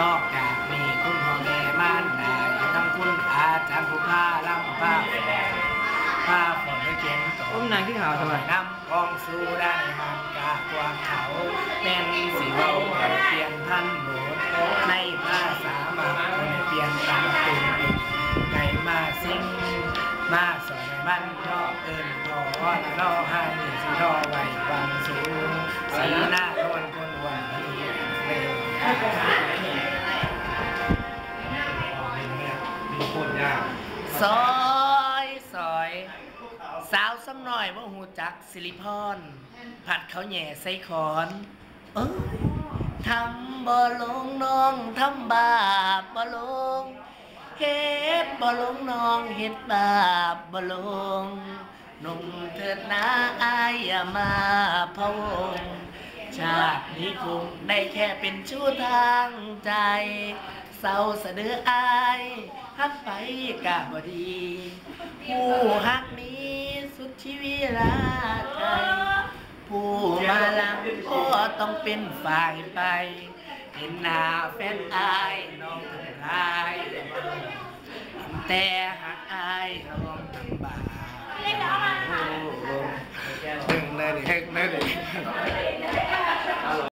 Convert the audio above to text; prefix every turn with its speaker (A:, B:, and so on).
A: นอกจากมีคุณพ่อแม่มารดาอยู่ทั้งคุณอาจารย์ผู้พาลำพาพาฝนเขียนต่อ
B: อุ้มนางที่ขาวทำไม
A: นำกองสู้ได้หันกากว่าเขาแม่นสิเว้าเปลี่ยนท่านโบสในภาษามาคนเปลี่ยนตามตุนไก่มาสิงมาสอนให้มันย่อเอิญพอละรอให้สิรอไหว้วางสูงสีหน้าโนคนหวานที่เร็ว
C: มีคนยาก
A: ซอยซอย สาวซ้ำหน่อยว่าหูจักสิริพรผัดเขาวแหย่ใส่ขอน เอ้ยทำบ่ลงน้องทำบาปบ่ลงเฮ็ดบ่ลงน้องเฮ็ดบาปบ่ลงนุ่มเถิดนะอายอย่ามาพะวงชาตินี้คงได้แค่เป็นชู้ทางใจ เศร้าสะเดืออาย หักไปกะบดี ผู้ฮักนี้สุดชีวิตราใจผู้มาลังก็ต้องเป็นฝ่ายไป เห็นหน้าแฟนอายน้องทั้งหลายแต่หักอายน้องทั้งบาป